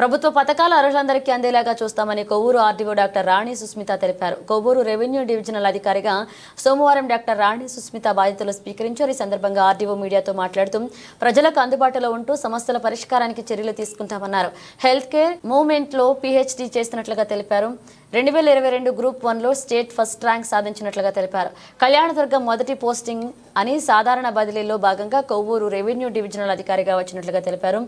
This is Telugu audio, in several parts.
ప్రభుత్వ పథకాలు అర్హులందరికీ అందేలాగా చూస్తామని కొవ్వూరు ఆర్డీఓ డాక్టర్ రాణి సుస్మిత తెలిపారు. కొవ్వూరు రెవెన్యూ డివిజనల్ అధికారిగా సోమవారం డాక్టర్ రాణి సుస్మిత బాధ్యతలు స్వీకరించారు. ఈ సందర్భంగా ఆర్డీఓ మీడియాతో మాట్లాడుతూ ప్రజలకు అందుబాటులో ఉంటూ సమస్యల పరిష్కారానికి చర్యలు తీసుకుంటామన్నారు. హెల్త్ కేర్ మూవ్మెంట్లో పీహెచ్డీ చేస్తున్నట్లుగా తెలిపారు. రెండు వేల ఇరవై రెండు గ్రూప్ వన్లో స్టేట్ ఫస్ట్ ర్యాంక్ సాధించినట్లుగా తెలిపారు. కళ్యాణదుర్గం మొదటి పోస్టింగ్ అని సాధారణ బదిలీలో భాగంగా కొవ్వూరు రెవెన్యూ డివిజనల్ అధికారిగా వచ్చినట్లుగా తెలిపారు.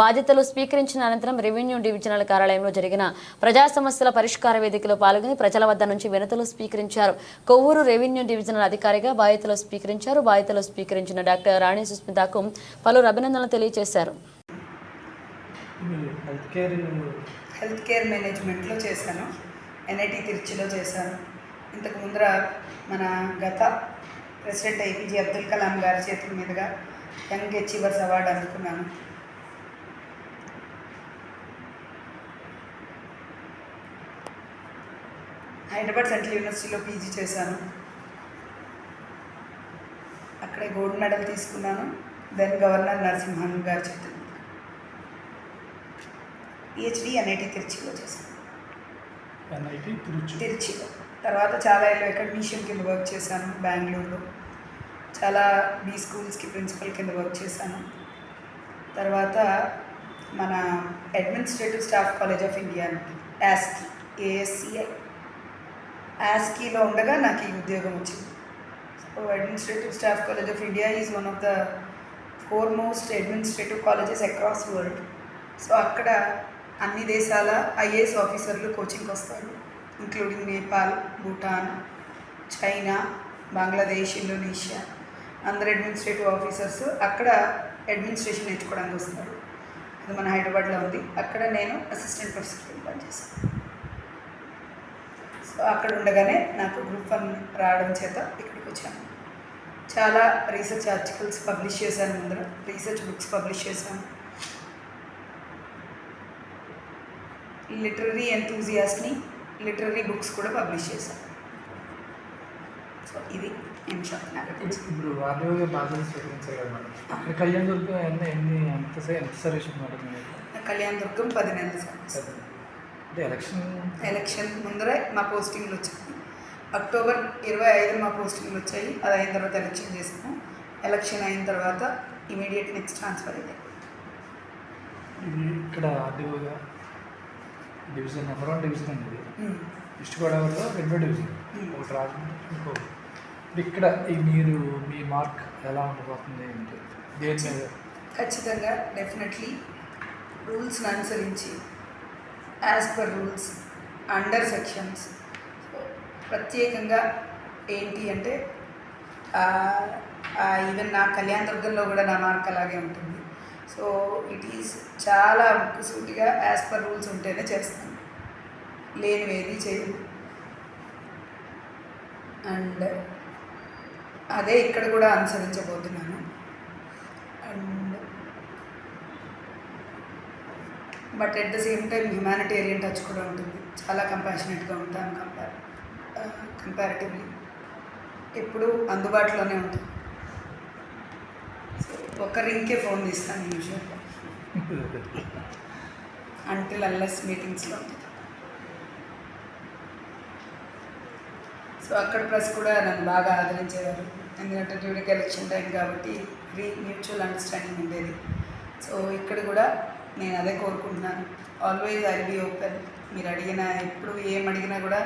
బాధ్యతలు స్వీకరించిన అనంతరం రెవెన్యూ డివిజనల్ కార్యాలయంలో జరిగిన ప్రజా సమస్యల పరిష్కార వేదికలో పాల్గొని ప్రజల వద్ద నుంచి వినతులు స్వీకరించారు. కొవ్వూరు రెవెన్యూ డివిజనల్ అధికారిగా బాధ్యతలు స్వీకరించారు. బాధ్యతలు స్వీకరించిన డాక్టర్ రాణి సుస్మితకు పలువురు అభినందనలు తెలియజేశారు. హెల్త్ కేర్ హెల్త్ కేర్ మేనేజ్మెంట్లో చేశాను. ఎన్ఐటి తిరుచిలో చేశాను. ఇంతకు ముందర మన గత ప్రెసిడెంట్ ఏపీజే అబ్దుల్ కలాం గారి చేతుల మీదుగా యంగ్ అచీవర్స్ అవార్డు అందుకున్నాను. హైదరాబాద్ సెంట్రల్ యూనివర్సిటీలో పీజీ చేశాను. అక్కడే గోల్డ్ మెడల్ తీసుకున్నాను. దెన్ గవర్నర్ నరసింహన్ గారి చేతుల పిహెచ్డి ఎన్ఐటి తిరుచిలో చేశాను. ఎన్ఐటి తిరుచి తిరుచిలో తర్వాత చాలా ఇల్లు ఎక్కడ మిషన్ కింద వర్క్ చేశాను బెంగళూరులో చాలా బీ స్కూల్స్కి ప్రిన్సిపల్ కింద వర్క్ చేశాను. తర్వాత మన administrative staff college of India ASCI ASCI ASCI యాస్కీలో ఉండగా నాకు ఈ ఉద్యోగం వచ్చింది. So administrative staff college of India is one of the four most administrative colleges across world so అక్కడ అన్ని దేశాల ఐఏఎస్ ఆఫీసర్లు కోచింగ్కి వస్తారు. Including Nepal Bhutan China Bangladesh Indonesia. అందరు అడ్మినిస్ట్రేటివ్ ఆఫీసర్స్ అక్కడ అడ్మినిస్ట్రేషన్ నేర్చుకోవడానికి వస్తారు. అది మన హైదరాబాద్లో ఉంది. అక్కడ నేను అసిస్టెంట్ ప్రొఫెసర్ కింద పనిచేస్తాను సో అక్కడ ఉండగానే నాకు గ్రూప్ వన్ రావడం చేత ఇక్కడికి వచ్చాను. చాలా రీసెర్చ్ ఆర్టికల్స్ పబ్లిష్ చేశాను ముందర. రీసెర్చ్ బుక్స్ పబ్లిష్ చేశాను. లిటరరీ ఎంతూజియాస్ని లిటరరీ బుక్స్ కూడా పబ్లిష్ చేశాను సో ఇది. ఇప్పుడు కళ్యాణ్ దుర్గం ఎన్ని ఎన్ని ఎంత ఎంత సర్వీస్? కళ్యాణ్ దుర్గం పది నెలల. అంటే ఎలక్షన్? ఎలక్షన్ ముందరే మా పోస్టింగ్లు వచ్చాయి. అక్టోబర్ ఇరవై ఐదు మా పోస్టింగ్లు వచ్చాయి. అది అయిన తర్వాత ఎలక్షన్ చేసాము ఎలక్షన్ అయిన తర్వాత ఇమీడియట్ నెక్స్ట్ ట్రాన్స్ఫర్ అయ్యాయి ఇక్కడ ఆర్డీఓగా డివిజన్ నెంబర్ వన్ డివిజన్ అండి ఇది. ఈస్ట్ గోదావరిలో రెండో డివిజన్. ఒకటి రాజమండ్రి ఇంకో ఇక్కడ ఈ మీరు మీ మార్క్ ఎలా ఉండబోతుంది ఏంటి దేని మీద? ఖచ్చితంగా డెఫినెట్లీ రూల్స్ని అనుసరించి as per rules under sections ప్రత్యేకంగా ఏంటి అంటే ఈవెన్ నా కళ్యాణ దుర్గంలో కూడా నా మార్క్ అలాగే ఉంటుంది. సో ఇట్ ఈస్ చాలా ముక్కుసూటిగా యాజ్ పర్ రూల్స్ ఉంటేనే చేస్తాను. లేనివి ఏది చేయదు అండ్ అదే ఇక్కడ కూడా అనుసరించబోతున్నాను. And but at the same time humanitarian touch కూడా ఉంటుంది. చాలా కంపాషనేట్గా ఉంటాను కంపేర్ కంపారిటివ్లీ ఎప్పుడూ అందుబాటులోనే ఉంటుంది సో రింగ్కే ఫోన్ తీస్తాను యూజువల్గా అంటిల్ అల్లెస్ మీటింగ్స్లో సో అక్కడ ప్రెస్ కూడా నన్ను బాగా ఆదరించేవారు. ఎందుకంటే డ్యూటీకి ఎలక్షన్ టైం కాబట్టి ఫ్రీ మ్యూచువల్ అండర్స్టాండింగ్ ఉండేది. సో ఇక్కడ కూడా నేను అదే కోరుకుంటున్నాను. ఆల్వేస్ ఐ బీ ఓపెన్ మీరు అడిగిన ఎప్పుడు ఏం అడిగినా కూడా